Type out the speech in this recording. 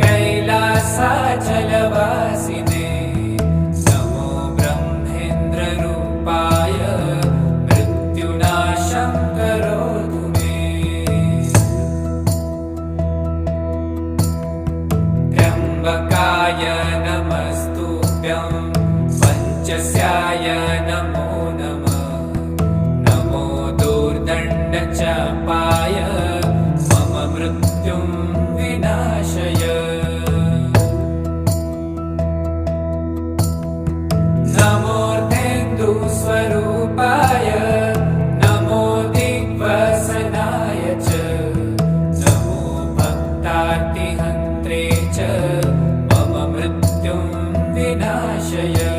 कैलासाचलवासिने नमो ब्रह्मेन्द्ररूपाय मृत्युनाशं करोतु मे। त्र्यम्बकाय नमस्तुभ्यं पञ्चस्याय नमो नमः नमो दोर्दण्डचापाय विनाशय नमोर्तेन्दुस्वरूपाय नमो दिग्वसनाय च नमो भक्तार्तिहन्त्रे च मम मृत्युं विनाशय